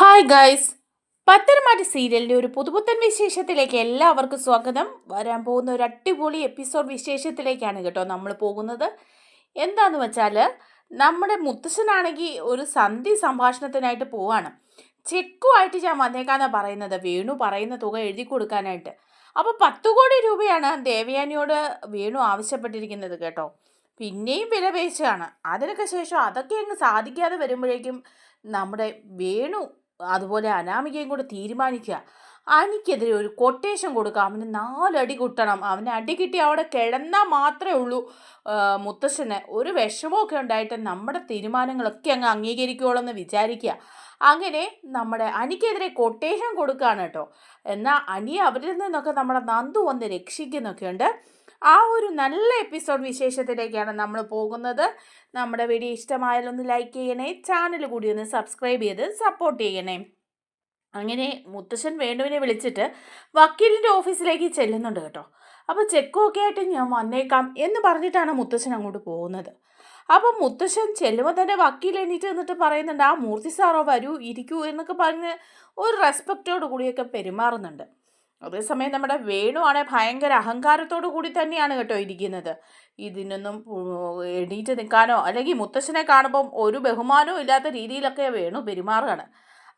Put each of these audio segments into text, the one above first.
Hi guys Patharamattu സീരിയലിന്റെ ഒരു പുതുപുത്തൻ വിശേഷത്തിലേക്ക് എല്ലാവർക്കും സ്വാഗതം. വരാൻ പോകുന്ന ഒരു അടിപൊളി എപ്പിസോഡ് വിശേഷത്തിലേക്കാണ് കേട്ടോ നമ്മൾ പോകുന്നത്. എന്താന്ന് വെച്ചാൽ നമ്മുടെ മുത്തശ്ശനാണെങ്കിൽ ഒരു സന്ധി സംഭാഷണത്തിനായിട്ട് പോവാണ്. ചെക്കുമായിട്ട് ഞാൻ വന്നേക്കാന്നാണ് പറയുന്നത്. വേണു പറയുന്ന തുക എഴുതി കൊടുക്കാനായിട്ട്. അപ്പോൾ പത്ത് കോടി രൂപയാണ് ദേവയാനിയോട് വേണു ആവശ്യപ്പെട്ടിരിക്കുന്നത് കേട്ടോ. പിന്നെയും വിലപേശാണ് അതിനൊക്കെ ശേഷം അതൊക്കെ അങ്ങ് സാധിക്കാതെ വരുമ്പോഴേക്കും നമ്മുടെ വേണു അതുപോലെ അനാമികയും കൂടെ തീരുമാനിക്കുക. അനിക്കെതിരെ ഒരു കൊട്ടേഷൻ കൊടുക്കുക. അവന് നാലടി കുട്ടണം. അവന് അടി കിട്ടി അവിടെ കിടന്നാൽ മാത്രമേ ഉള്ളൂ. മുത്തശ്ശന് ഒരു വിഷമമൊക്കെ ഉണ്ടായിട്ട് നമ്മുടെ തീരുമാനങ്ങളൊക്കെ അങ്ങ് അംഗീകരിക്കുകയുള്ളൂ എന്ന് വിചാരിക്കുക. അങ്ങനെ നമ്മുടെ അനിക്കെതിരെ കൊട്ടേഷൻ കൊടുക്കുകയാണ് കേട്ടോ. എന്നാൽ അനിയെ അവരിൽ നിന്നൊക്കെ നമ്മുടെ നന്ദു വന്ന് രക്ഷിക്കുന്നൊക്കെയുണ്ട്. ആ ഒരു നല്ല എപ്പിസോഡ് വിശേഷത്തിലേക്കാണ് നമ്മൾ പോകുന്നത്. നമ്മുടെ വീഡിയോ ഇഷ്ടമായാലൊന്ന് ലൈക്ക് ചെയ്യണേ ചാനൽ കൂടി ഒന്ന് സബ്സ്ക്രൈബ് ചെയ്ത് സപ്പോർട്ട് ചെയ്യണേ. അങ്ങനെ മുത്തശ്ശൻ വേണുവിനെ വിളിച്ചിട്ട് വക്കീലിന്റെ ഓഫീസിലേക്ക് ചെല്ലുന്നുണ്ട് കേട്ടോ. അപ്പോൾ ചെക്കൊക്കെ ആയിട്ട് ഞാൻ വന്നേക്കാം എന്ന് പറഞ്ഞിട്ടാണ് മുത്തശ്ശൻ അങ്ങോട്ട് പോകുന്നത്. അപ്പം മുത്തശ്ശൻ ചെല്ലുമ്പോൾ തന്നെ വക്കീൽ എണീറ്റ് നിന്നിട്ട് പറയുന്നുണ്ട് ആ മൂർത്തി സാറോ വരൂ ഇരിക്കൂ എന്നൊക്കെ പറഞ്ഞ് ഒരു റെസ്പെക്റ്റോട് കൂടിയൊക്കെ പെരുമാറുന്നുണ്ട്. അതേസമയം നമ്മുടെ വേണു ആണെ ഭയങ്കര അഹങ്കാരത്തോടു കൂടി തന്നെയാണ് കേട്ടോ ഇരിക്കുന്നത്. ഇതിനൊന്നും എണീറ്റ് നിൽക്കാനോ അല്ലെങ്കിൽ മുത്തശ്ശനെ കാണുമ്പം ഒരു ബഹുമാനവും ഇല്ലാത്ത രീതിയിലൊക്കെ വേണു പെരുമാറുകയാണ്.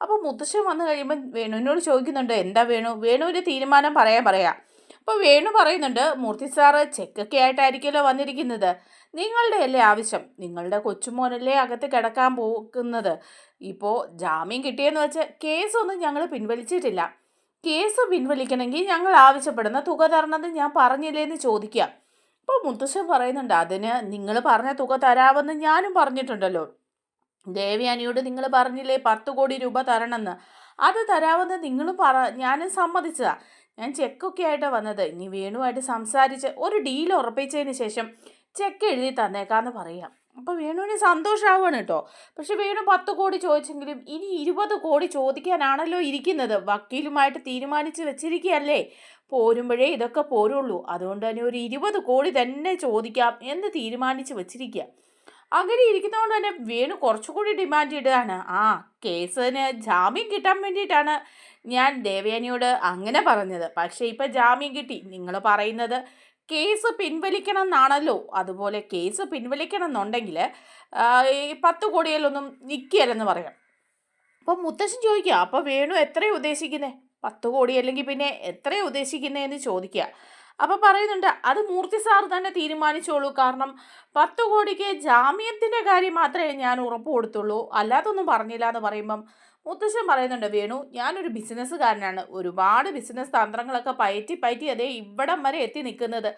അപ്പോൾ മുത്തശ്ശൻ വന്നു കഴിയുമ്പോൾ വേണുവിനോട് ചോദിക്കുന്നുണ്ട് എന്താ വേണു? വേണുവിന്റെ തീരുമാനം പറയാൻ പറയാം. അപ്പോൾ വേണു പറയുന്നുണ്ട് മൂർത്തി സാറ് ചെക്കൊക്കെ ആയിട്ടായിരിക്കുമല്ലോ വന്നിരിക്കുന്നത്. നിങ്ങളുടെ അല്ലേ ആവശ്യം? നിങ്ങളുടെ കൊച്ചുമോനല്ലേ അകത്ത് കിടക്കാൻ പോകുന്നത്? ഇപ്പോൾ ജാമ്യം കിട്ടിയെന്ന് വെച്ച് കേസൊന്നും ഞങ്ങൾ പിൻവലിച്ചിട്ടില്ല. കേസ് പിൻവലിക്കണമെങ്കിൽ ഞങ്ങൾ ആവശ്യപ്പെടുന്ന തുക തരണമെന്ന് ഞാൻ പറഞ്ഞില്ലേ എന്ന് ചോദിക്കാം അപ്പോൾ മുത്തശ്ശൻ പറയുന്നുണ്ട് അതിന് നിങ്ങൾ പറഞ്ഞ തുക തരാമെന്ന് ഞാനും പറഞ്ഞിട്ടുണ്ടല്ലോ. ദേവയാനിയോട് നിങ്ങൾ പറഞ്ഞില്ലേ പത്ത് കോടി രൂപ തരണമെന്ന്? അത് തരാമെന്ന് നിങ്ങൾ പറ ഞാനും സമ്മതിച്ചതാ. ഞാൻ ചെക്കൊക്കെ ആയിട്ടാണ് വന്നത്. ഇനി വേണുമായിട്ട് സംസാരിച്ച് ഒരു ഡീൽ ഉറപ്പിച്ചതിന് ശേഷം ചെക്ക് എഴുതി തന്നേക്കാന്ന് പറയാം. അപ്പോൾ വേണുവിന് സന്തോഷമാവുകയാണ് കേട്ടോ പക്ഷെ വേണു പത്ത് കോടി ചോദിച്ചെങ്കിലും ഇനി ഇരുപത് കോടി ചോദിക്കാനാണല്ലോ ഇരിക്കുന്നത്. വക്കീലുമായിട്ട് തീരുമാനിച്ച് വെച്ചിരിക്കുകയല്ലേ പോരുമ്പോഴേ ഇതൊക്കെ പോരുള്ളൂ. അതുകൊണ്ട് തന്നെ ഒരു ഇരുപത് കോടി തന്നെ ചോദിക്കാം എന്ന് തീരുമാനിച്ച് വെച്ചിരിക്കുക അങ്ങനെ ഇരിക്കുന്നതുകൊണ്ട് തന്നെ വേണു കുറച്ചുകൂടി ഡിമാൻഡ് ഇടുകയാണ്. ആ കേസിന് ജാമ്യം കിട്ടാൻ വേണ്ടിയിട്ടാണ് ഞാൻ ദേവയാനിയോട് അങ്ങനെ പറഞ്ഞത്. പക്ഷേ ഇപ്പം ജാമ്യം കിട്ടി. നിങ്ങൾ പറയുന്നത് കേസ് പിൻവലിക്കണം എന്നാണല്ലോ അതുപോലെ കേസ് പിൻവലിക്കണം എന്നുണ്ടെങ്കിൽ പത്ത് കോടിയിലൊന്നും നിൽക്കുകയല്ലെന്ന് പറയാം. അപ്പം മുത്തശ്ശൻ ചോദിക്കുക അപ്പോൾ വേണു എത്രയാണ് ഉദ്ദേശിക്കുന്നത് പത്ത് കോടി അല്ലെങ്കിൽ പിന്നെ എത്രയാണ് ഉദ്ദേശിക്കുന്നത് എന്ന് ചോദിക്കുക. അപ്പോൾ പറയുന്നുണ്ട് അത് മൂർത്തി സാർ തന്നെ തീരുമാനിച്ചോളൂ. കാരണം പത്ത് കോടിക്ക് ജാമ്യത്തിന്റെ കാര്യം മാത്രമേ ഞാൻ ഉറപ്പ് കൊടുത്തുള്ളൂ. അല്ലാതൊന്നും പറഞ്ഞില്ല എന്ന് പറയുമ്പം മുത്തശ്ശൻ പറയുന്നുണ്ട് വേണു ഞാനൊരു ബിസിനസ്സുകാരനാണ്. ഒരുപാട് ബിസിനസ് തന്ത്രങ്ങളൊക്കെ പയറ്റി പയറ്റി അതേ ഇവിടം വരെ എത്തി നിൽക്കുന്നത്.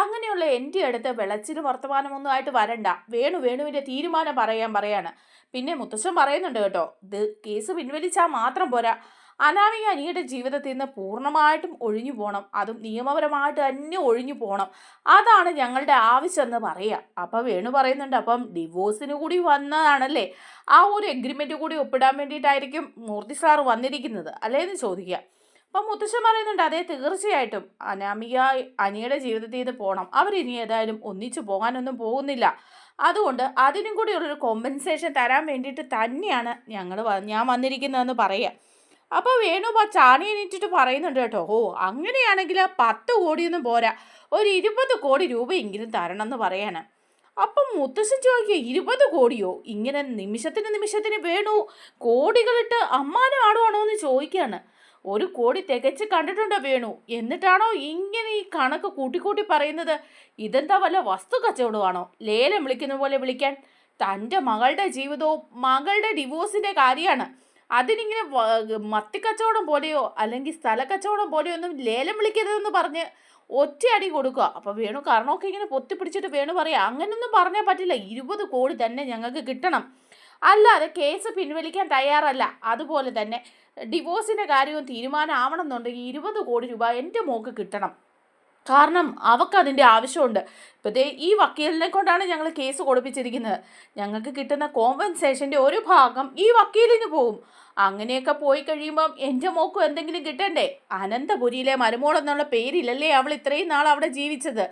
അങ്ങനെയുള്ള എന്റെ അടുത്ത് വിളച്ചിൽ വർത്തമാനമൊന്നും ആയിട്ട് വരണ്ട. വേണു വേണുവിന്റെ തീരുമാനം പറയാൻ പറയാണ്. പിന്നെ മുത്തശ്ശൻ പറയുന്നുണ്ട് കേട്ടോ ഇത് കേസ് പിൻവലിച്ചാൽ മാത്രം പോരാ. അനാമിക അനിയുടെ ജീവിതത്തിൽ നിന്ന് പൂർണമായിട്ടും ഒഴിഞ്ഞു പോകണം അതും നിയമപരമായിട്ട് തന്നെ ഒഴിഞ്ഞു പോകണം അതാണ് ഞങ്ങളുടെ ആവശ്യം എന്ന് പറയുക. അപ്പം വേണു പറയുന്നുണ്ട് അപ്പം ഡിവോഴ്സിന് കൂടി വന്നതാണല്ലേ? ആ ഒരു എഗ്രിമെന്റ് കൂടി ഒപ്പിടാൻ വേണ്ടിയിട്ടായിരിക്കും മൂർത്തി സാർ വന്നിരിക്കുന്നത്. അല്ലേ എന്ന് ചോദിക്കുക. അപ്പം മുത്തശ്ശൻ പറയുന്നുണ്ട് അതേ തീർച്ചയായിട്ടും. അനാമിക അനിയുടെ ജീവിതത്തിൽ നിന്ന് പോകണം അവരിനി ഏതായാലും ഒന്നിച്ചു പോകാനൊന്നും പോകുന്നില്ല. അതുകൊണ്ട് അതിനും കൂടി ഉള്ളൊരു കോമ്പൻസേഷൻ തരാൻ വേണ്ടിയിട്ട് തന്നെയാണ് ഞങ്ങൾ ഞാൻ വന്നിരിക്കുന്നതെന്ന് പറയുക. അപ്പോൾ വേണു ചാണി എണീറ്റിട്ട് പറയുന്നുണ്ട് കേട്ടോ ഓ അങ്ങനെയാണെങ്കിൽ പത്ത് കോടിയൊന്നും പോരാ ഒരു ഇരുപത് കോടി രൂപയെങ്കിലും തരണം എന്ന് പറയാണ്. അപ്പം മുത്തശ്ശൻ ചോദിക്കുക ഇരുപത് കോടിയോ? ഇങ്ങനെ നിമിഷത്തിന് നിമിഷത്തിന് വേണു കോടികളിട്ട് അമ്മാനും ആടുവാണോ എന്ന് ചോദിക്കുകയാണ്. ഒരു കോടി തികച്ച് കണ്ടിട്ടുണ്ടോ വേണു എന്നിട്ടാണോ ഇങ്ങനെ ഈ കണക്ക് കൂട്ടിക്കൂട്ടി പറയുന്നത്? ഇതെന്താ വല്ല വസ്തു കച്ചവടമാണോ? ലേലം വിളിക്കുന്ന പോലെ വിളിക്കാൻ. തന്റെ മകളുടെ ജീവിതവും മകളുടെ ഡിവോഴ്സിന്റെ കാര്യമാണ്. അതിനിങ്ങനെ മത്തിക്കച്ചവടം പോലെയോ അല്ലെങ്കിൽ സ്ഥല കച്ചവടം പോലെയോ ഒന്നും ലേലം വിളിക്കരുതെന്ന് പറഞ്ഞ് ഒറ്റയടി കൊടുക്കുക. അപ്പോൾ വേണു കർണമൊക്കെ ഇങ്ങനെ പൊത്തിപ്പിടിച്ചിട്ട് വേണു പറയാം. അങ്ങനൊന്നും പറഞ്ഞാൽ പറ്റില്ല. ഇരുപത് കോടി തന്നെ ഞങ്ങൾക്ക് കിട്ടണം. അല്ലാതെ കേസ് പിൻവലിക്കാൻ തയ്യാറല്ല. അതുപോലെ തന്നെ ഡിവോഴ്സിന്റെ കാര്യവും തീരുമാനമാവണം എന്നുണ്ടെങ്കിൽ ഇരുപത് കോടി രൂപ എന്റെ മോക്ക് കിട്ടണം. കാരണം അവക്ക് അതിന്റെ ആവശ്യമുണ്ട്. ഇപ്പോൾ ദേ ഈ വക്കീലിനെ കൊണ്ടാണ് ഞങ്ങൾ കേസ് കൊടുപ്പിച്ചിരിക്കുന്നത്. ഞങ്ങൾക്ക് കിട്ടുന്ന കോമ്പൻസേഷന്റെ ഒരു ഭാഗം ഈ വക്കീലിന് പോകും അങ്ങനെയൊക്കെ പോയി കഴിയുമ്പം എന്റെ മോക്കും എന്തെങ്കിലും കിട്ടണ്ടേ? അനന്തപുരിയിലെ മരുമോൾ എന്നുള്ള പേരിലല്ലേ അവൾ ഇത്രയും നാൾ അവിടെ ജീവിച്ചത്.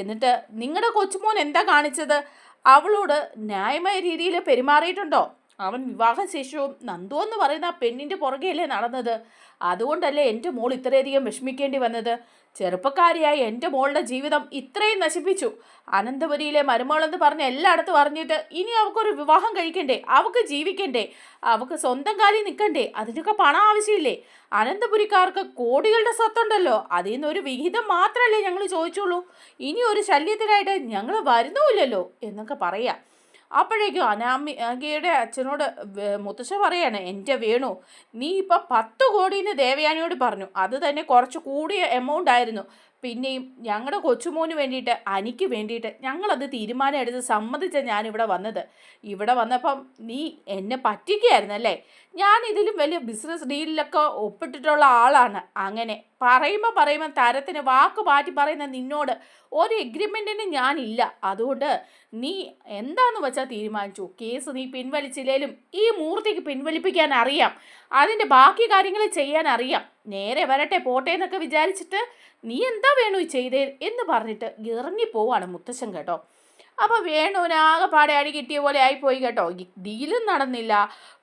എന്നിട്ട് നിങ്ങളുടെ കൊച്ചുമോൻ എന്താ കാണിച്ചത്? അവളോട് ന്യായമായ രീതിയിൽ പെരുമാറിയിട്ടുണ്ടോ? അവൻ വിവാഹശേഷവും നന്ദു എന്ന് പറയുന്ന ആ പെണ്ണിന്റെ പുറകെയല്ലേ നടന്നത്? അതുകൊണ്ടല്ലേ എന്റെ മോൾ ഇത്രയധികം വിഷമിക്കേണ്ടി വന്നത്? ചെറുപ്പക്കാരിയായ എന്റെ മോളുടെ ജീവിതം ഇത്രയും നശിപ്പിച്ചു. അനന്തപുരിയിലെ മരുമകളെന്ന് പറഞ്ഞ് എല്ലായിടത്തും അറിഞ്ഞിട്ട് ഇനി അവൾക്കൊരു വിവാഹം കഴിക്കണ്ടേ? അവൾക്ക് ജീവിക്കണ്ടേ? അവൾക്ക് സ്വന്തം കാലിൽ നിൽക്കണ്ടേ? അതിനൊക്കെ പണം ആവശ്യമില്ലേ? അനന്തപുരിക്കാർക്ക് കോടികളുടെ സ്വത്തുണ്ടല്ലോ. അതിൽ നിന്ന് ഒരു വിഹിതം മാത്രമല്ലേ ഞങ്ങൾ ചോദിച്ചുള്ളൂ. ഇനി ഒരു ശല്യത്തിനായിട്ട് ഞങ്ങൾ വരുന്നുമില്ലല്ലോ എന്നൊക്കെ പറയാം. അപ്പോഴേക്കും അനാമികയുടെ അച്ഛനോട് മുത്തശ്ശ പറയാണ് എന്റെ വേണു നീ ഇപ്പം പത്ത് കോടിന്ന് ദേവയാനിയോട് പറഞ്ഞു. അത് തന്നെ കുറച്ച് കൂടിയ എമൗണ്ട് ആയിരുന്നു. പിന്നെയും ഞങ്ങളുടെ കൊച്ചുമോന് വേണ്ടിയിട്ട് അനിക്ക് വേണ്ടിയിട്ട് ഞങ്ങളത് തീരുമാനം എടുത്ത് സമ്മതിച്ച ഞാനിവിടെ വന്നത്. ഇവിടെ വന്നപ്പം നീ എന്നെ പറ്റിക്കുകയായിരുന്നല്ലേ ഞാൻ ഇതിലും വലിയ ബിസിനസ് ഡീലിലൊക്കെ ഒപ്പിട്ടിട്ടുള്ള ആളാണ്. അങ്ങനെ പറയുമ്പോൾ പറയുമ്പോൾ തരത്തിന് വാക്ക് മാറ്റി പറയുന്ന നിന്നോട് ഒരു എഗ്രിമെന്റിന് ഞാനില്ല. അതുകൊണ്ട് നീ എന്താന്ന് വെച്ചാൽ തീരുമാനിച്ചു? കേസ് നീ പിൻവലിച്ചില്ലേലും ഈ മൂർത്തിക്ക് പിൻവലിപ്പിക്കാൻ അറിയാം. അതിന്റെ ബാക്കി കാര്യങ്ങൾ ചെയ്യാൻ അറിയാം. നേരെ വരട്ടെ പോട്ടെ എന്നൊക്കെ വിചാരിച്ചിട്ട് നീ എന്താ വേണു ചെയ്തേ എന്ന് പറഞ്ഞിട്ട് ഇറങ്ങിപ്പോവാണ് മുത്തശ്ശൻ കേട്ടോ. അപ്പോൾ വേണുവിനാകെപ്പാടെ അടി കിട്ടിയ പോലെ ആയിപ്പോയി കേട്ടോ. ഡീലും നടന്നില്ല.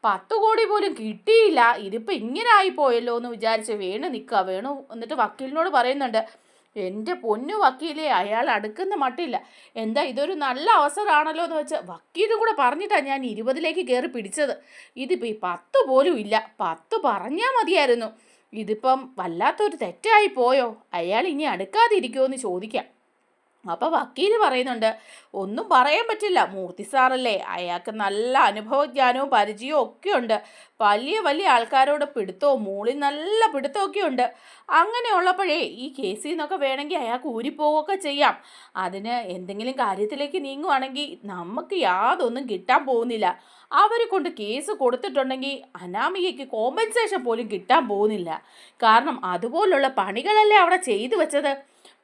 പത്ത് കോടി പോലും കിട്ടിയില്ല. ഇതിപ്പോ ഇങ്ങനെ ആയിപ്പോയല്ലോ എന്ന് വിചാരിച്ച് വേണു നിൽക്കുക വേണു എന്നിട്ട് വക്കീലിനോട് പറയുന്നുണ്ട് എന്റെ പൊന്നു വക്കീലെ അയാൾ അടുക്കുന്ന മട്ടില്ല. എന്താ ഇതൊരു നല്ല അവസരമാണല്ലോ എന്ന് വെച്ചാൽ വക്കീലും കൂടെ പറഞ്ഞിട്ടാണ് ഞാൻ ഇരുപതിലേക്ക് കയറി പിടിച്ചത്. ഇതിപ്പോൾ ഈ പത്ത് പോലും ഇല്ല. പത്ത് പറഞ്ഞാൽ മതിയായിരുന്നു. ഇതിപ്പം വല്ലാത്തൊരു തെറ്റായി പോയോ? അയാൾ ഇനി അടുക്കാതിരിക്കുമോ എന്ന് ചോദിക്കാം. അപ്പോൾ വക്കീൽ പറയുന്നുണ്ട് ഒന്നും പറയാൻ പറ്റില്ല. മൂർത്തി സാറല്ലേ അയാൾക്ക് നല്ല അനുഭവജ്ഞാനവും പരിചയവും ഒക്കെ ഉണ്ട് വലിയ വലിയ ആൾക്കാരോട് പിടുത്തവും മൂളി നല്ല പിടുത്തമൊക്കെ ഉണ്ട് അങ്ങനെയുള്ളപ്പോഴേ ഈ കേസിൽ നിന്നൊക്കെ വേണമെങ്കിൽ അയാൾക്ക് ഊരിപ്പോവുകയൊക്കെ ചെയ്യാം. അതിന് എന്തെങ്കിലും കാര്യത്തിലേക്ക് നീങ്ങുവാണെങ്കിൽ നമുക്ക് യാതൊന്നും കിട്ടാൻ പോകുന്നില്ല. അവരെ കൊണ്ട് കേസ് കൊടുത്തിട്ടുണ്ടെങ്കിൽ അനാമികയ്ക്ക് കോമ്പൻസേഷൻ പോലും കിട്ടാൻ പോകുന്നില്ല. കാരണം അതുപോലുള്ള പണികളല്ലേ അവിടെ ചെയ്തു വെച്ചത്?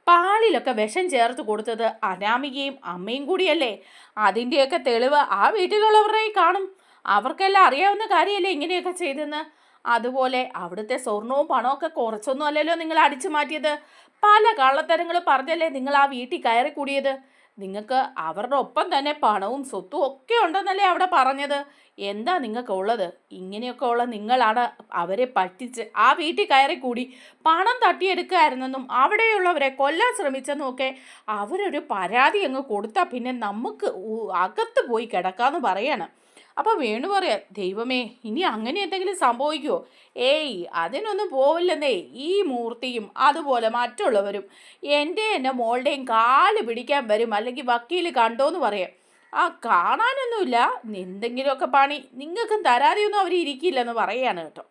പാലിലൊക്കെ വിഷം ചേർത്ത് കൊടുത്തത് അനാമികയും അമ്മയും കൂടിയല്ലേ? അതിന്റെയൊക്കെ തെളിവ് ആ വീട്ടിലുള്ളവരുടെ കാണും. അവർക്കെല്ലാം അറിയാവുന്ന കാര്യമല്ലേ ഇങ്ങനെയൊക്കെ ചെയ്തെന്ന്? അതുപോലെ അവിടുത്തെ സ്വർണവും പണമൊക്കെ കുറച്ചൊന്നും അല്ലല്ലോ നിങ്ങൾ അടിച്ചു മാറ്റിയത്. പല കള്ളത്തരങ്ങൾ പറഞ്ഞല്ലേ നിങ്ങൾ ആ വീട്ടിൽ കയറി കൂടിയത് നിങ്ങൾക്ക് അവരുടെ ഒപ്പം തന്നെ പണവും സ്വത്തും ഒക്കെ ഉണ്ടെന്നല്ലേ അവിടെ പറഞ്ഞത്? എന്താ നിങ്ങൾക്ക് ഉള്ളത്? ഇങ്ങനെയൊക്കെ ഉള്ള നിങ്ങളാണ് അവരെ പറ്റിച്ച് ആ വീട്ടിൽ കയറി കൂടി പണം തട്ടിയെടുക്കുകയായിരുന്നെന്നും അവിടെയുള്ളവരെ കൊല്ലാൻ ശ്രമിച്ചെന്നും ഒക്കെ അവരൊരു പരാതി അങ്ങ് കൊടുത്താൽ പിന്നെ നമുക്ക് അകത്ത് പോയി കിടക്കാമെന്ന് പറയാണ്. അപ്പോൾ വേണു പറയാ ദൈവമേ ഇനി അങ്ങനെ എന്തെങ്കിലും സംഭവിക്കുമോ ഏയ് അതിനൊന്നും പോവില്ലെന്നേ ഈ മൂർത്തിയും അതുപോലെ മറ്റുള്ളവരും എന്റെ എന്റെ മോളുടെയും കാൽ പിടിക്കാൻ വരും അല്ലെങ്കിൽ വക്കീൽ കണ്ടോന്ന് പറയാം. ആ കാണാനൊന്നുമില്ല എന്തെങ്കിലുമൊക്കെ പണി നിങ്ങൾക്കും തരാതെയൊന്നും അവർ ഇരിക്കില്ലെന്ന് പറയാണ് കേട്ടോ.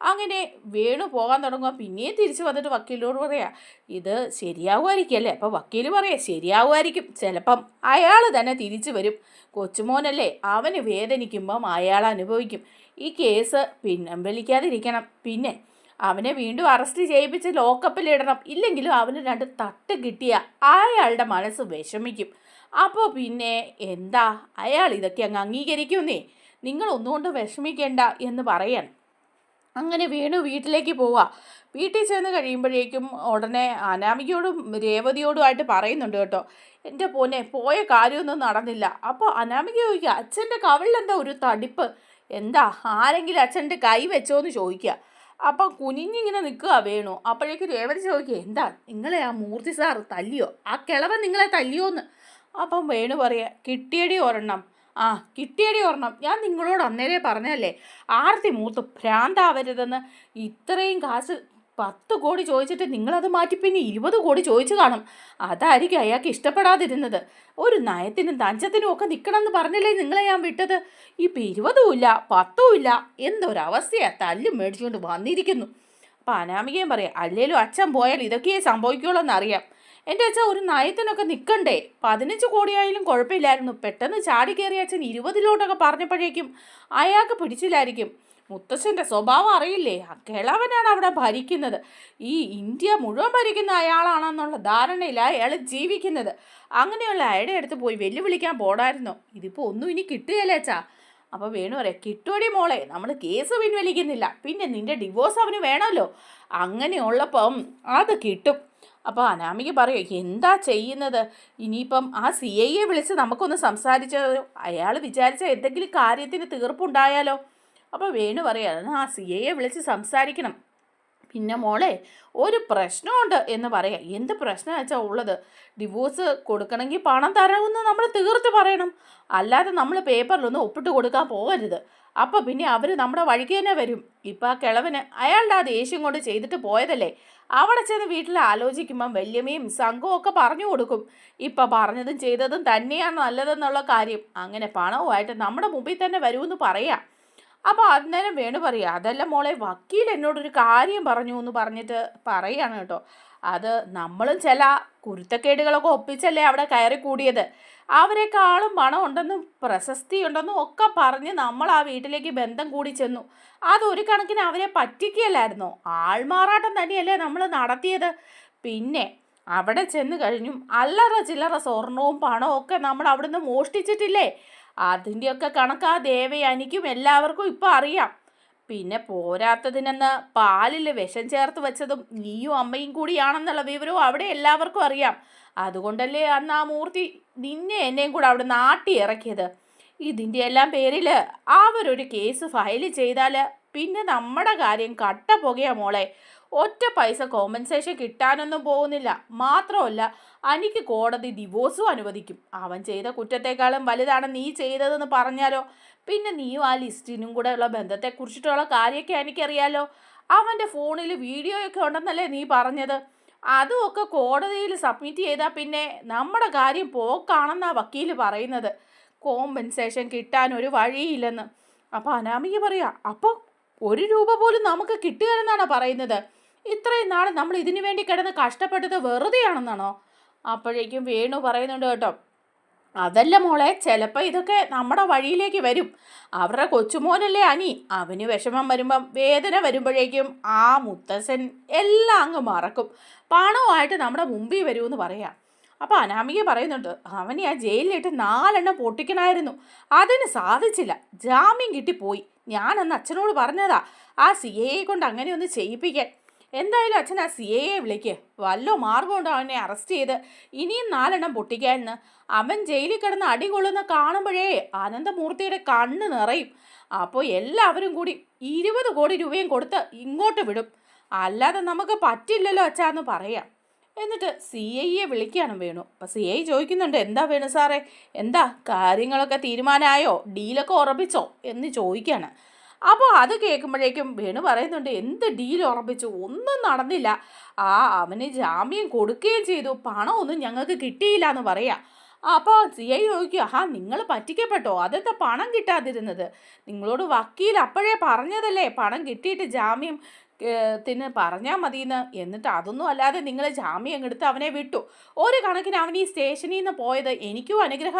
അങ്ങനെ വേണു പോകാൻ തുടങ്ങുക പിന്നെയും തിരിച്ച് വന്നിട്ട് വക്കീലിനോട് പറയാം ഇത് ശരിയാവുമായിരിക്കും അല്ലേ? അപ്പോൾ വക്കീൽ പറയാം ശരിയാവുമായിരിക്കും. ചിലപ്പം അയാൾ തന്നെ തിരിച്ചു വരും. കൊച്ചുമോനല്ലേ അവന് വേദനിക്കുമ്പം അയാൾ അനുഭവിക്കും. ഈ കേസ് പിന്നെ വലിക്കാതിരിക്കണം പിന്നെ അവനെ വീണ്ടും അറസ്റ്റ് ചെയ്യിപ്പിച്ച് ലോക്കപ്പിലിടണം ഇല്ലെങ്കിലും അവന് രണ്ട് തട്ട് കിട്ടിയ അയാളുടെ മനസ്സ് വിഷമിക്കും. അപ്പോൾ പിന്നെ എന്താ? അയാൾ ഇതൊക്കെ അങ്ങ് അംഗീകരിക്കുന്നേ. നിങ്ങൾ ഒന്നുകൊണ്ട് വിഷമിക്കേണ്ട എന്ന് പറയാൻ അങ്ങനെ വേണു വീട്ടിലേക്ക് പോവുക വീട്ടിൽ ചെന്ന് കഴിയുമ്പോഴേക്കും ഉടനെ അനാമികയോടും രേവതിയോടുമായിട്ട് പറയുന്നുണ്ട് കേട്ടോ. എന്റെ പോനെ പോയ കാര്യമൊന്നും നടന്നില്ല. അപ്പോൾ അനാമിക ചോദിക്കുക അച്ഛന്റെ കവിളിലെന്താ ഒരു തടിപ്പ്? എന്താ ആരെങ്കിലും അച്ഛന്റെ കൈ വെച്ചോ എന്ന് ചോദിക്കുക അപ്പം കുനിഞ്ഞിങ്ങനെ നിൽക്കുക വേണു. അപ്പോഴേക്ക് രേവതി ചോദിക്കുക എന്താ നിങ്ങളെ ആ മൂർത്തി സാർ തല്ലിയോ? ആ കിളവൻ നിങ്ങളെ തല്ലിയോ എന്ന് അപ്പം വേണു പറയുക കിട്ടിയടി ഒരെണ്ണം. ആ കിട്ടിയടി ഒരെണ്ണം. ഞാൻ നിങ്ങളോട് അന്നേരെ പറഞ്ഞല്ലേ ആർത്തി മൂത്ത് ഭ്രാന്താവരുതെന്ന്. ഇത്രയും കാശ് പത്ത് കോടി ചോദിച്ചിട്ട് നിങ്ങളത് മാറ്റി പിന്നെ ഇരുപത് കോടി ചോദിച്ചു കാണും. അതായിരിക്കും അയാൾക്ക് ഇഷ്ടപ്പെടാതിരുന്നത്. ഒരു നയത്തിനും തഞ്ചത്തിനും ഒക്കെ നിൽക്കണമെന്ന് പറഞ്ഞില്ലേ നിങ്ങളെ ഞാൻ വിട്ടത്. ഇപ്പം ഇരുപതും ഇല്ല പത്തും ഇല്ല എന്തൊരവസ്ഥയാണ് തല്ലും മേടിച്ചുകൊണ്ട് വന്നിരിക്കുന്നു. അപ്പം അനാമികയും പറയാം അല്ലേലും അച്ഛൻ പോയാൽ ഇതൊക്കെയേ സംഭവിക്കുള്ളൂ എന്നറിയാം. എന്റെ അച്ഛൻ ഒരു നയത്തിനൊക്കെ നിൽക്കണ്ടേ പതിനഞ്ച് കോടിയായാലും കുഴപ്പമില്ലായിരുന്നു. പെട്ടെന്ന് ചാടി കയറിയ അച്ഛൻ ഇരുപതിലോട്ടൊക്കെ പറഞ്ഞപ്പോഴേക്കും അയാൾക്ക് പിടിച്ചില്ലായിരിക്കും. മുത്തശ്ശന്റെ സ്വഭാവം അറിയില്ലേ? കിളവനാണ് അവിടെ ഭരിക്കുന്നത്. ഈ ഇന്ത്യ മുഴുവൻ ഭരിക്കുന്ന അയാളാണെന്നുള്ള ധാരണയിലാണ് അയാൾ ജീവിക്കുന്നത്. അങ്ങനെയുള്ള അയാളുടെ അടുത്ത് പോയി വെല്ലുവിളിക്കാൻ പോടായിരുന്നോ ഇതിപ്പോൾ ഒന്നും ഇനി കിട്ടുകയല്ലേ അച്ഛാ. അപ്പോൾ വേണു പറയാം കിട്ടുവടി മോളെ നമ്മൾ കേസ് പിൻവലിക്കുന്നില്ല. പിന്നെ നിന്റെ ഡിവോഴ്സ് അവന് വേണമല്ലോ. അങ്ങനെയുള്ളപ്പം അത് കിട്ടും. അപ്പോൾ അനാമിക പറയും എന്താ ചെയ്യുന്നത്? ഇനിയിപ്പം ആ സി ഐയെ വിളിച്ച് നമുക്കൊന്ന് സംസാരിച്ചാലോ അയാൾ വിചാരിച്ച എന്തെങ്കിലും കാര്യത്തിന് തീർപ്പുണ്ടായാലോ? അപ്പോൾ വേണു പറയാണ് ആ സി ഐയെ വിളിച്ച് സംസാരിക്കണം. പിന്നെ മോളെ ഒരു പ്രശ്നമുണ്ട് എന്ന് പറയാം. എന്ത് പ്രശ്നം വെച്ചാൽ ഉള്ളത്? ഡിവോഴ്സ് കൊടുക്കണമെങ്കിൽ പണം തരാമെന്ന് നമ്മൾ തീർത്ത് പറയണം. അല്ലാതെ നമ്മൾ പേപ്പറിലൊന്നും ഒപ്പിട്ട് കൊടുക്കാൻ പോകരുത്. അപ്പോൾ പിന്നെ അവർ നമ്മുടെ വഴിക്ക് തന്നെ വരും. ഇപ്പം ആ കിളവന് അയാളുടെ ആ ദേഷ്യം കൊണ്ട് ചെയ്തിട്ട് പോയതല്ലേ? അവിടെ ചെന്ന് വീട്ടിൽ ആലോചിക്കുമ്പം വല്യമ്മയും സംഘവും ഒക്കെ പറഞ്ഞു കൊടുക്കും. ഇപ്പം പറഞ്ഞതും ചെയ്തതും തന്നെയാണ് നല്ലതെന്നുള്ള കാര്യം. അങ്ങനെ പണവുമായിട്ട് നമ്മുടെ മുമ്പിൽ തന്നെ വരുമെന്ന് പറയാം. അപ്പോൾ അന്നേരം വേണു പറയുക അതല്ല മോളെ വക്കീൽ എന്നോടൊരു കാര്യം പറഞ്ഞു എന്ന് പറഞ്ഞിട്ട് പറയാണ് കേട്ടോ. അത് നമ്മളും ചില കുരുത്തക്കേടുകളൊക്കെ ഒപ്പിച്ചല്ലേ അവിടെ കയറി കൂടിയത്. അവരെക്കാളും പണം ഉണ്ടെന്നും പ്രശസ്തി ഉണ്ടെന്നും ഒക്കെ പറഞ്ഞ് നമ്മൾ ആ വീട്ടിലേക്ക് ബന്ധം കൂടി ചെന്നു. അതൊരു കണക്കിന് അവരെ പറ്റിക്കുകയല്ലായിരുന്നോ? ആൾമാറാട്ടം തന്നെയല്ലേ നമ്മൾ നടത്തിയത്. പിന്നെ അവിടെ ചെന്ന് കഴിഞ്ഞും അല്ലറ ചില്ലറ സ്വർണവും പണവും ഒക്കെ നമ്മൾ അവിടുന്ന് മോഷ്ടിച്ചിട്ടില്ലേ? അതിന്റെയൊക്കെ കണക്ക് ആ ദേവയാനിക്കും എല്ലാവർക്കും ഇപ്പം അറിയാം. പിന്നെ പോരാത്തതിനെന്ന് പാലിൽ വിഷം ചേർത്ത് വെച്ചതും നീയും അമ്മയും കൂടിയാണെന്നുള്ള വിവരവും അവിടെ എല്ലാവർക്കും അറിയാം. അതുകൊണ്ടല്ലേ അന്ന് ആ മൂർത്തി നിന്നെ എന്നെയും കൂടെ അവിടെ നാട്ടി ഇറക്കിയത്? ഇതിന്റെ എല്ലാം പേരിൽ അവരൊരു കേസ് ഫയൽ ചെയ്താൽ പിന്നെ നമ്മുടെ കാര്യം കട്ട പുകയാ മോളെ. ഒറ്റ പൈസ കോമ്പൻസേഷൻ കിട്ടാനൊന്നും പോകുന്നില്ല. മാത്രമല്ല അനിക്ക് കോടതി ഡിവോഴ്സും അനുവദിക്കും. അവൻ ചെയ്ത കുറ്റത്തെക്കാളും വലുതാണ് നീ ചെയ്തതെന്ന് പറഞ്ഞാലോ? പിന്നെ നീയും ആ ലിസ്റ്റിനും കൂടെ ഉള്ള ബന്ധത്തെക്കുറിച്ചിട്ടുള്ള കാര്യമൊക്കെ എനിക്കറിയാലോ? അവന്റെ ഫോണിൽ വീഡിയോയൊക്കെ ഉണ്ടെന്നല്ലേ നീ പറഞ്ഞത്? അതുമൊക്കെ കോടതിയിൽ സബ്മിറ്റ് ചെയ്താൽ പിന്നെ നമ്മുടെ കാര്യം പോക്കാണെന്നാണ് വക്കീൽ പറയുന്നത്. കോമ്പൻസേഷൻ കിട്ടാൻ ഒരു വഴിയില്ലെന്ന്. അപ്പോൾ അനാമിക പറയാ അപ്പോൾ ഒരു രൂപ പോലും നമുക്ക് കിട്ടുകയെന്നാണ് പറയുന്നത്. ഇത്രയും നാൾ നമ്മൾ ഇതിനു വേണ്ടി കിടന്ന് കഷ്ടപ്പെട്ടത് വെറുതെയാണെന്നാണോ? അപ്പോഴേക്കും വേണു പറയുന്നുണ്ട് കേട്ടോ അതല്ല മോളെ ചിലപ്പോൾ ഇതൊക്കെ നമ്മുടെ വഴിയിലേക്ക് വരും. അവരുടെ കൊച്ചുമോനല്ലേ അനി. അവന് വിഷമം വരുമ്പം വേദന വരുമ്പോഴേക്കും ആ മുത്തശ്ശൻ എല്ലാം അങ്ങ് മറക്കും. പണവുമായിട്ട് നമ്മുടെ മുമ്പിൽ വരുമെന്ന് പറയാം. അപ്പോൾ അനാമിക പറയുന്നുണ്ട് അവനെ ആ ജയിലിലിട്ട് നാലെണ്ണം പൊട്ടിക്കണമായിരുന്നു അതിന് സാധിച്ചില്ല. ജാമ്യം കിട്ടിപ്പോയി. ഞാനന്ന് അച്ഛനോട് പറഞ്ഞതാ ആ സി എയെ കൊണ്ട് അങ്ങനെ ഒന്ന് ചെയ്യിപ്പിക്കാൻ. എന്തായാലും അച്ഛൻ ആ സി എയെ വിളിക്ക്. വല്ലോ മാർഗമുണ്ടോ അവനെ അറസ്റ്റ് ചെയ്ത്? ഇനിയും നാലെണ്ണം പൊട്ടിക്കാനെന്ന് അവൻ ജയിലിൽ കിടന്ന് അടി കൊള്ളുന്ന കാണുമ്പോഴേ ആനന്ദമൂർത്തിയുടെ കണ്ണ് നിറയും. അപ്പോൾ എല്ലാവരും കൂടി ഇരുപത് കോടി രൂപയും കൊടുത്ത് ഇങ്ങോട്ട് വിടും. അല്ലാതെ നമുക്ക് പറ്റില്ലല്ലോ അച്ഛാന്ന് പറയാം. എന്നിട്ട് സി ഐയെ വിളിക്കുകയാണ് വേണു. അപ്പം സി ഐ ചോദിക്കുന്നുണ്ട് എന്താ വേണു സാറേ? എന്താ? കാര്യങ്ങളൊക്കെ തീരുമാനമായോ? ഡീലൊക്കെ ഉറപ്പിച്ചോ? എന്ന് ചോദിക്കുകയാണ് അപ്പോൾ അത് കേൾക്കുമ്പോഴേക്കും വേണു പറയുന്നുണ്ട് എന്ത് ഡീൽ ഉറപ്പിച്ചു? ഒന്നും നടന്നില്ല. ആ അവന് ജാമ്യം കൊടുക്കുകയും ചെയ്തു. പണമൊന്നും ഞങ്ങൾക്ക് കിട്ടിയില്ല എന്ന് പറയാം. അപ്പോൾ സി ഐ ചോദിക്കും ആഹാ നിങ്ങൾ പറ്റിക്കപ്പെട്ടോ? അതെന്താ പണം കിട്ടാതിരുന്നത്? നിങ്ങളോട് വക്കീൽ അപ്പോഴേ പറഞ്ഞതല്ലേ? പണം കിട്ടിയിട്ട് ജാമ്യം ത്തിന് പറഞ്ഞാൽ മതിയെന്ന്. എന്നിട്ട് അതൊന്നും അല്ലാതെ നിങ്ങൾ ജാമ്യം എടുത്ത് അവനെ വിട്ടു. ഒരു കണക്കിന് അവൻ ഈ സ്റ്റേഷനിൽ നിന്ന് പോയത് എനിക്കും അനുഗ്രഹ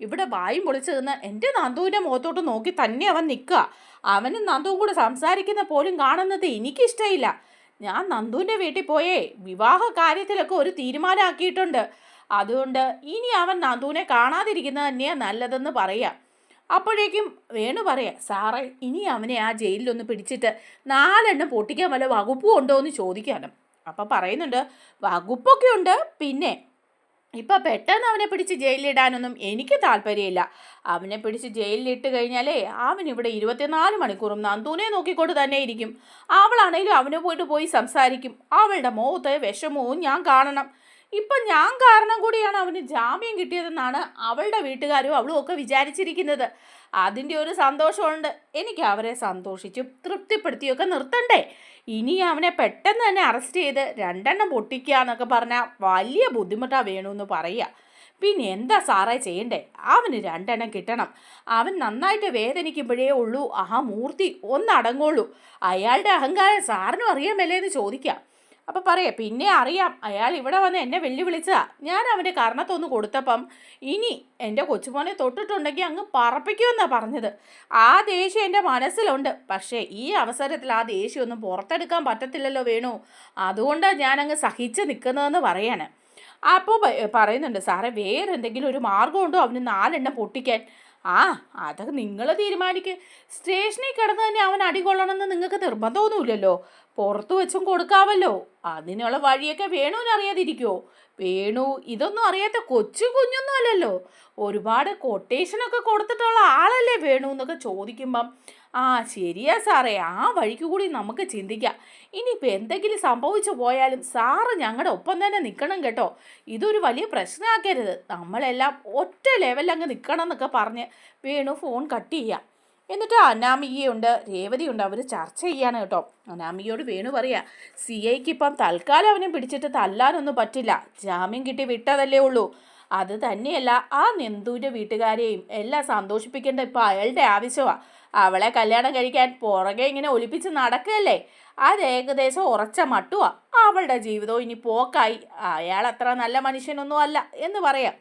ഇവിടെ വായും പൊളിച്ചു നിന്ന് എന്റെ നന്ദുവിന്റെ മുഖത്തോട്ട് നോക്കി തന്നെ അവൻ നിൽക്കുക. അവനും നന്ദുവും കൂടെ സംസാരിക്കുന്ന പോലും കാണുന്നത് എനിക്കിഷ്ടമില്ല ഞാൻ നന്ദുവിന്റെ വീട്ടിൽ പോയേ. വിവാഹ കാര്യത്തിലൊക്കെ ഒരു തീരുമാനമാക്കിയിട്ടുണ്ട്. അതുകൊണ്ട് ഇനി അവൻ നന്ദുവിനെ കാണാതിരിക്കുന്നത് തന്നെയാണ് നല്ലതെന്ന് പറയാം. അപ്പോഴേക്കും വേണു പറയാ സാറേ ഇനി അവനെ ആ ജയിലിലൊന്ന് പിടിച്ചിട്ട് നാലെണ്ണം പൊട്ടിക്കാൻ വല്ല വകുപ്പും ഉണ്ടോ എന്ന് ചോദിക്കാനും. അപ്പം പറയുന്നുണ്ട് വകുപ്പൊക്കെ ഉണ്ട്. പിന്നെ ഇപ്പം പെട്ടെന്ന് അവനെ പിടിച്ച് ജയിലിലിടാനൊന്നും എനിക്ക് താല്പര്യമില്ല. അവനെ പിടിച്ച് ജയിലിലിട്ട് കഴിഞ്ഞാലേ അവൻ ഇവിടെ ഇരുപത്തിനാല് മണിക്കൂറും നന്ദൂനെ നോക്കിക്കൊണ്ട് തന്നെ ഇരിക്കും. അവളാണെങ്കിലും അവന് പോയിട്ട് പോയി സംസാരിക്കും. അവളുടെ മുഖത്ത് വിഷമവും ഞാൻ കാണണം. ഇപ്പം ഞാൻ കാരണം കൂടിയാണ് അവന് ജാമ്യം കിട്ടിയതെന്നാണ് അവളുടെ വീട്ടുകാരും അവളും ഒക്കെ വിചാരിച്ചിരിക്കുന്നത്. അതിന്റെ ഒരു സന്തോഷമുണ്ട്. എനിക്ക് അവരെ സന്തോഷിച്ചു തൃപ്തിപ്പെടുത്തിയൊക്കെ നിർത്തണ്ടേ. ഇനി അവനെ പെട്ടെന്ന് തന്നെ അറസ്റ്റ് ചെയ്ത് രണ്ടെണ്ണം പൊട്ടിക്കുക എന്നൊക്കെ പറഞ്ഞാൽ വലിയ ബുദ്ധിമുട്ടാണ് വേണമെന്ന് പറയുക പിന്നെ എന്താ സാറേ ചെയ്യണ്ടേ? അവന് രണ്ടെണ്ണം കിട്ടണം. അവൻ നന്നായിട്ട് വേദനിക്കുമ്പോഴേ ഉള്ളൂ. ആ മൂർത്തി ഒന്നടങ്ങുള്ളൂ. അയാളുടെ അഹങ്കാരം സാറിനും അറിയാമല്ലേ എന്ന് ചോദിക്കാം. അപ്പം പറയാം പിന്നെ അറിയാം അയാൾ ഇവിടെ വന്ന് എന്നെ വെല്ലുവിളിച്ചതാ. ഞാൻ അവന്റെ കർണത്തൊന്ന് കൊടുത്തപ്പം ഇനി എന്റെ കൊച്ചുമോനെ തൊട്ടിട്ടുണ്ടെങ്കിൽ അങ്ങ് പറപ്പിക്കുമെന്നാണ് പറഞ്ഞത്. ആ ദേഷ്യം എന്റെ മനസ്സിലുണ്ട്. പക്ഷേ ഈ അവസരത്തിൽ ആ ദേഷ്യമൊന്നും പുറത്തെടുക്കാൻ പറ്റത്തില്ലല്ലോ വേണു. അതുകൊണ്ടാണ് ഞാനങ്ങ് സഹിച്ച് നിൽക്കുന്നതെന്ന് പറയാണ്. അപ്പോൾ പറയുന്നുണ്ട് സാറേ വേറെ എന്തെങ്കിലും ഒരു മാർഗമുണ്ടോ അവന് നാലെണ്ണം പൊട്ടിക്കാൻ. ആ അതൊക്കെ നിങ്ങൾ തീരുമാനിക്ക്. സ്റ്റേഷനിൽ കിടന്ന് തന്നെ അവൻ അടി കൊള്ളണമെന്ന് നിങ്ങൾക്ക് നിർബന്ധമൊന്നുമില്ലല്ലോ. പുറത്തു വെച്ചും കൊടുക്കാമല്ലോ അതിനുള്ള വഴിയൊക്കെ വേണുവിന് അറിയാതിരിക്കുമോ വേണു ഇതൊന്നും അറിയാത്ത കൊച്ചു കുഞ്ഞൊന്നും അല്ലല്ലോ. ഒരുപാട് കൊട്ടേഷനൊക്കെ കൊടുത്തിട്ടുള്ള ആളല്ലേ വേണു എന്നൊക്കെ ചോദിക്കുമ്പം ആ ശരിയാ സാറേ. ആ വഴിക്ക് കൂടി നമുക്ക് ചിന്തിക്കാം. ഇനിയിപ്പോൾ എന്തെങ്കിലും സംഭവിച്ചു പോയാലും സാറ് ഞങ്ങളുടെ ഒപ്പം തന്നെ നിൽക്കണം കേട്ടോ. ഇതൊരു വലിയ പ്രശ്നമാക്കരുത് നമ്മളെല്ലാം ഒറ്റ ലെവലിൽ അങ്ങ് നിൽക്കണം എന്നൊക്കെ പറഞ്ഞ് വേണു ഫോൺ കട്ട് ചെയ്യുക എന്നിട്ട് അനാമികയുണ്ട് രേവതിയുണ്ട് അവർ ചർച്ച ചെയ്യാണ് കേട്ടോ. അനാമികയോട് വേണു പറയാ സി ഐക്ക് ഇപ്പം തൽക്കാലം അവനെ പിടിച്ചിട്ട് തല്ലാനൊന്നും പറ്റില്ല. ജാമ്യം കിട്ടി വിട്ടതല്ലേ ഉള്ളൂ. അത് തന്നെയല്ല ആ നെന്തുവിന്റെ വീട്ടുകാരെയും എല്ലാം സന്തോഷിപ്പിക്കേണ്ട ഇപ്പം അയാളുടെ ആവശ്യമാണ് അവളെ കല്യാണം കഴിക്കാൻ പുറകെ ഇങ്ങനെ ഒലിപ്പിച്ച് നടക്കുകയല്ലേ? അത് ഏകദേശം ഉറച്ച മട്ടുവാ. അവളുടെ ജീവിതവും ഇനി പോക്കായി. അയാൾ അത്ര നല്ല മനുഷ്യനൊന്നും അല്ല എന്ന് പറയാം.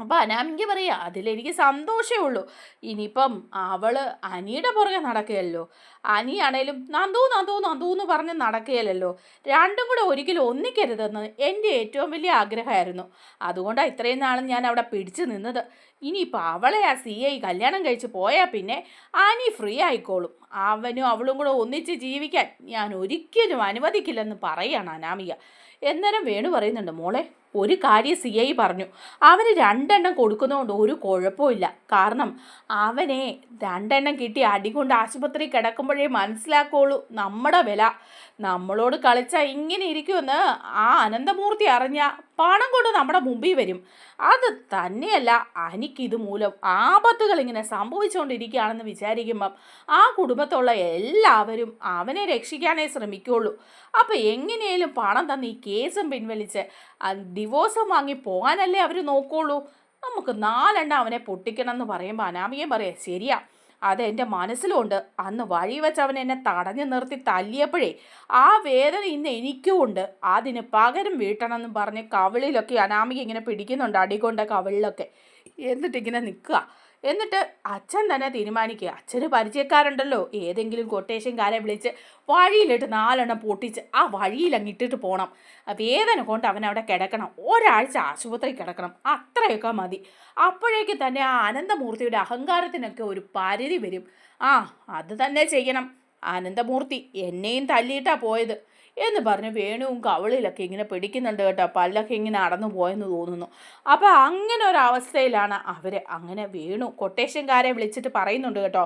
അപ്പം അനാമിക്ക് പറയാ അതിലെനിക്ക് സന്തോഷമേ ഉള്ളൂ. ഇനിയിപ്പം അവൾ അനിയുടെ പുറകെ നടക്കുകയല്ലോ. അനിയാണേലും നന്ദു നന്ദു നന്ദു എന്ന് പറഞ്ഞ് നടക്കുകയല്ലോ രണ്ടും കൂടെ ഒരിക്കലും ഒന്നിക്കരുതെന്ന് എന്റെ ഏറ്റവും വലിയ ആഗ്രഹമായിരുന്നു. അതുകൊണ്ടാണ് ഇത്രയും നാളും ഞാൻ അവിടെ പിടിച്ചു നിന്നത്. ഇനിയിപ്പോൾ അവളെ ആ സി ഐ കല്യാണം കഴിച്ച് പോയാൽ പിന്നെ ആനി ഫ്രീ ആയിക്കോളും. അവനും അവളും കൂടെ ഒന്നിച്ച് ജീവിക്കാൻ ഞാൻ ഒരിക്കലും അനുവദിക്കില്ലെന്ന് പറയാണ് അനാമിക. എന്നേരം വേണു പറയുന്നുണ്ട് മോളെ. ഒരു കാര്യം സി ഐ പറഞ്ഞു. അവന് രണ്ടെണ്ണം കൊടുക്കുന്നതുകൊണ്ട് ഒരു കുഴപ്പമില്ല കാരണം അവനെ രണ്ടെണ്ണം കിട്ടി അടികൊണ്ട് ആശുപത്രി കിടക്കുമ്പോഴേ മനസ്സിലാക്കുള്ളൂ നമ്മുടെ വില. നമ്മളോട് കളിച്ചാൽ ഇങ്ങനെ ഇരിക്കുമെന്ന് ആ അനന്തമൂർത്തി അറിഞ്ഞ പണം കൊണ്ട് നമ്മുടെ മുമ്പിൽ വരും. അത് തന്നെയല്ല എനിക്കിത് മൂലം ആപത്തുകൾ ഇങ്ങനെ സംഭവിച്ചുകൊണ്ടിരിക്കുകയാണെന്ന് വിചാരിക്കുമ്പം ആ കുടുംബത്തുള്ള എല്ലാവരും അവനെ രക്ഷിക്കാനേ ശ്രമിക്കുള്ളൂ. അപ്പോൾ എങ്ങനെയും പണം തന്ന് ഈ കേസും പിൻവലിച്ച് ഡിവോഴ്സും വാങ്ങി പോകാനല്ലേ അവർ നോക്കുള്ളൂ. നമുക്ക് നാലെണ്ണം അവനെ പൊട്ടിക്കണം എന്ന് പറയുമ്പോൾ അനാമികം പറയാം ശരിയാ അത് എന്റെ മനസ്സിലുണ്ട്. അന്ന് വഴി വെച്ച് അവൻ എന്നെ തടഞ്ഞു നിർത്തി തല്ലിയപ്പോഴേ ആ വേദന ഇന്ന് എനിക്കും ഉണ്ട്. അതിന് പകരം വീട്ടണമെന്ന് പറഞ്ഞ് കവിളിലൊക്കെ അനാമിക ഇങ്ങനെ പിടിക്കുന്നുണ്ട് അടികൊണ്ട കവിളിലൊക്കെ. എന്നിട്ടിങ്ങനെ നിൽക്കുക. എന്നിട്ട് അച്ഛൻ തന്നെ തീരുമാനിക്കുക. അച്ഛന് പരിചയക്കാരുണ്ടല്ലോ. ഏതെങ്കിലും കൊട്ടേഷൻകാരെ വിളിച്ച് വഴിയിലിട്ട് നാലെണ്ണം പൊട്ടിച്ച് ആ വഴിയിൽ അങ്ങ് ഇട്ടിട്ട് പോകണം വേദന കൊണ്ട് അവൻ അവിടെ കിടക്കണം. ഒരാഴ്ച ആശുപത്രി കിടക്കണം. അത്രയൊക്കെ മതി. അപ്പോഴേക്ക് തന്നെ ആ അനന്തമൂർത്തിയുടെ അഹങ്കാരത്തിനൊക്കെ ഒരു പരിധി വരും. ആ അത് തന്നെ ചെയ്യണം. അനന്തമൂർത്തി എന്നെയും തല്ലിയിട്ടാ പോയത്. എന്ന് പറഞ്ഞ് വേണുവും കവളിലൊക്കെ ഇങ്ങനെ പിടിക്കുന്നുണ്ട് കേട്ടോ. പല്ലൊക്കെ ഇങ്ങനെ അടന്നു പോയെന്ന് തോന്നുന്നു. അപ്പോൾ അങ്ങനെ ഒരു അവസ്ഥയിലാണ് അവർ അങ്ങനെ വേണു കൊട്ടേഷൻകാരെ വിളിച്ചിട്ട് പറയുന്നുണ്ട് കേട്ടോ.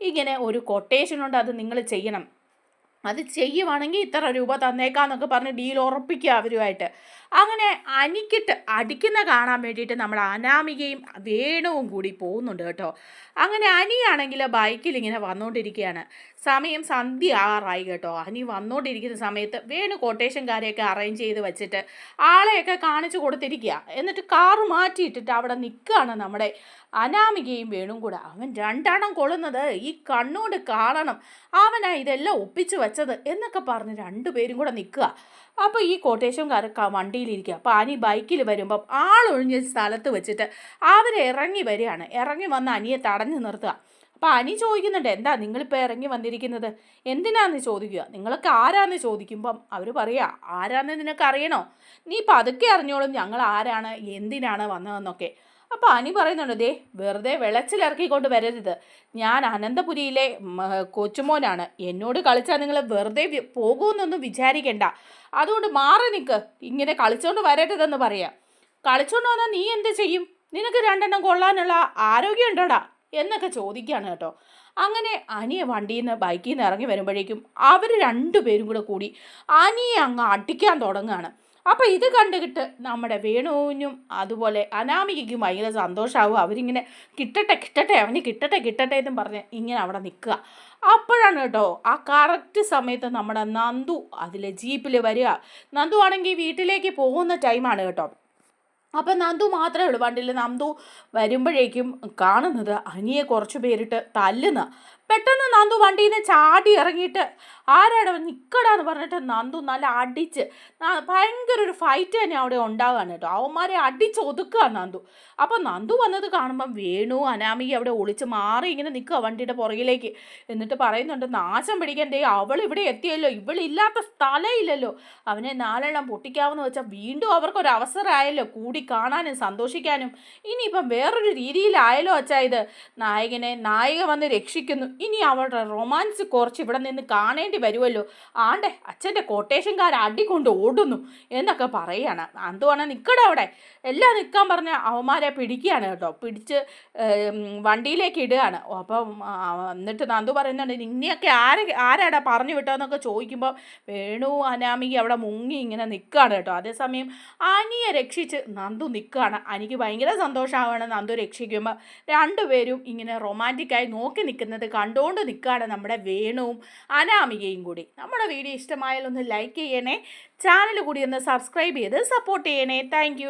ഇങ്ങനെ ഒരു കൊട്ടേഷനുണ്ട് അത് നിങ്ങൾ ചെയ്യണം. അത് ചെയ്യുവാണെങ്കിൽ ഇത്ര രൂപ തന്നേക്കാന്നൊക്കെ പറഞ്ഞ് ഡീൽ ഉറപ്പിക്കുക അവരുമായിട്ട്. അങ്ങനെ അനിക്കിട്ട് അടിക്കുന്ന കാണാൻ വേണ്ടിയിട്ട് നമ്മൾ അനാമികയും വേണുവും കൂടി പോകുന്നുണ്ട് കേട്ടോ. അങ്ങനെ അനിയാണെങ്കിൽ ബൈക്കിൽ ഇങ്ങനെ വന്നുകൊണ്ടിരിക്കുകയാണ് സമയം സന്ധ്യ ആറായി കേട്ടോ. അനി വന്നുകൊണ്ടിരിക്കുന്ന സമയത്ത് വേണു കൊട്ടേഷൻകാരെയൊക്കെ അറേഞ്ച് ചെയ്ത് വെച്ചിട്ട് ആളെയൊക്കെ കാണിച്ചു കൊടുത്തിരിക്കുക. എന്നിട്ട് കാറ് മാറ്റിയിട്ടിട്ട് അവിടെ നിൽക്കുകയാണ് നമ്മുടെ അനാമികയും വേണും കൂടെ. അവൻ രണ്ടെണ്ണം കൊള്ളുന്നത് ഈ കണ്ണുകൊണ്ട് കാണണം. അവനാ ഇതെല്ലാം ഒപ്പിച്ച് വെച്ചത് എന്നൊക്കെ പറഞ്ഞ് രണ്ടുപേരും കൂടെ നിൽക്കുക. അപ്പോൾ ഈ കോട്ടേഷൻകാരൊക്കെ വണ്ടിയിലിരിക്കുക അപ്പോൾ അനി ബൈക്കിൽ വരുമ്പം ആളൊഴിഞ്ഞ സ്ഥലത്ത് വെച്ചിട്ട് അവർ ഇറങ്ങി വരികയാണ്. ഇറങ്ങി വന്ന് അനിയെ തടഞ്ഞു നിർത്തുക. അപ്പോൾ അനി ചോദിക്കുന്നുണ്ട് എന്താ നിങ്ങളിപ്പോൾ ഇറങ്ങി വന്നിരിക്കുന്നത്? എന്തിനാന്ന് ചോദിക്കുക? നിങ്ങളൊക്കെ ആരാന്ന് ചോദിക്കുമ്പം അവർ പറയുക ആരാന്ന് നിനക്ക് അറിയണോ നീ പതുക്കെ അറിഞ്ഞോളും ഞങ്ങൾ ആരാണ് എന്തിനാണ് വന്നതെന്നൊക്കെ. അപ്പോൾ അനി പറയുന്നുണ്ട് ദേ വെറുതെ വെളച്ചിലിറക്കിക്കൊണ്ട് വരരുത്. ഞാൻ അനന്തപുരിയിലെ കൊച്ചുമോനാണ്. എന്നോട് കളിച്ചാൽ നിങ്ങൾ വെറുതെ പോകുമെന്നൊന്നും വിചാരിക്കേണ്ട. അതുകൊണ്ട് മാറി നിൽക്ക് ഇങ്ങനെ കളിച്ചുകൊണ്ട് വരരുതെന്ന് പറയാം. കളിച്ചുകൊണ്ട് വന്നാൽ നീ എന്ത് ചെയ്യും? നിനക്ക് രണ്ടെണ്ണം കൊള്ളാനുള്ള ആരോഗ്യം ഉണ്ടോടാ? എന്നൊക്കെ ചോദിക്കുകയാണ് കേട്ടോ. അങ്ങനെ അനിയെ വണ്ടിയിൽ നിന്ന് ബൈക്കിൽ നിന്ന് ഇറങ്ങി വരുമ്പോഴേക്കും അവർ രണ്ടുപേരും കൂടെ കൂടി അനിയെ അങ്ങ് അടിക്കാൻ തുടങ്ങുകയാണ് അപ്പോൾ ഇത് കണ്ടുകിട്ട് നമ്മുടെ വേണുവിനും അതുപോലെ അനാമികയ്ക്കും ഭയങ്കര സന്തോഷമാവും അവരിങ്ങനെ കിട്ടട്ടെ കിട്ടട്ടെ അവന് കിട്ടട്ടെ കിട്ടട്ടെ എന്നും പറഞ്ഞ് ഇങ്ങനെ അവിടെ നിൽക്കുക. അപ്പോഴാണ് കേട്ടോ ആ കറക്റ്റ് സമയത്ത് നമ്മുടെ നന്ദു അതിലെ ജീപ്പിൽ വരിക. നന്ദു ആണെങ്കിൽ വീട്ടിലേക്ക് പോകുന്ന ടൈമാണ് കേട്ടോ. അപ്പം നന്ദു മാത്രമേ ഉള്ളൂ. വണ്ടിയിൽ നന്ദു വരുമ്പോഴേക്കും കാണുന്നത് അനിയെ കുറച്ച് പേരിട്ട് തല്ലുന്ന പെട്ടെന്ന് നന്ദു വണ്ടിയിൽ നിന്ന് ചാടി ഇറങ്ങിയിട്ട് ആരാടെ നിൽക്കടാന്ന് പറഞ്ഞിട്ട് നന്ദു നല്ല അടിച്ച് ഭയങ്കര ഒരു ഫൈറ്റ് തന്നെ അവിടെ ഉണ്ടാകാണ് കേട്ടോ. അവന്മാരെ അടിച്ച് ഒതുക്കുക നന്ദു. അപ്പം നന്ദു വന്നത് കാണുമ്പം വേണു അനാമിക അവിടെ ഒളിച്ച് മാറി ഇങ്ങനെ നിൽക്കുക വണ്ടിയുടെ പുറകിലേക്ക്. എന്നിട്ട് പറയുന്നുണ്ട് നാശം പിടിക്കണ്ടേ അവൾ ഇവിടെ എത്തിയല്ലോ. ഇവളില്ലാത്ത സ്ഥലമില്ലല്ലോ അവനെ നാലെണ്ണം പൊട്ടിക്കാമെന്ന് വെച്ചാൽ വീണ്ടും അവർക്കൊരു അവസരമായല്ലോ. കൂടി കാണാനും സന്തോഷിക്കാനും. ഇനിയിപ്പം വേറൊരു രീതിയിലായല്ലോ അച്ഛാ ഇത്. നായകനെ നായിക വന്ന് രക്ഷിക്കുന്നു. ഇനി അവളുടെ റൊമാൻസ് കുറച്ച് ഇവിടെ നിന്ന് കാണേണ്ടി വരുമല്ലോ. ആണ്ടെ അച്ഛന്റെ കൊട്ടേഷൻകാർ അടികൊണ്ട് ഓടുന്നു എന്നൊക്കെ പറയാണ്. അന്തുവാണ് നിൽക്കട അവിടെ? എല്ലാം നിൽക്കാൻ പറഞ്ഞ അവന്മാരെ പിടിക്കുകയാണ് കേട്ടോ. പിടിച്ച് വണ്ടിയിലേക്ക് ഇടുകയാണ്. അപ്പം എന്നിട്ട് നന്ദു പറയുന്നുണ്ട് നിന്നെയൊക്കെ ആരെ ആരാടാ പറഞ്ഞു വിട്ടതെന്നൊക്കെ ചോദിക്കുമ്പോൾ വേണു അനാമിക അവിടെ മുങ്ങി ഇങ്ങനെ നിൽക്കുകയാണ് കേട്ടോ. അതേസമയം അനിയെ രക്ഷിച്ച് നന്ദു നിൽക്കുകയാണ് അനിക്ക് ഭയങ്കര സന്തോഷമാവുകയാണ് നന്ദു രക്ഷിക്കുമ്പോൾ രണ്ടുപേരും ഇങ്ങനെ റൊമാന്റിക്കായി നോക്കി നിൽക്കുന്നത് കണ്ടുകൊണ്ട് നിൽക്കുകയാണ് നമ്മുടെ വേണുവും അനാമികയും കൂടി. നമ്മുടെ വീഡിയോ ഇഷ്ടമായാലൊന്ന് ലൈക്ക് ചെയ്യണേ. ചാനൽ കൂടി ഒന്ന് സബ്സ്ക്രൈബ് ചെയ്ത് സപ്പോർട്ട് ചെയ്യണേ. താങ്ക്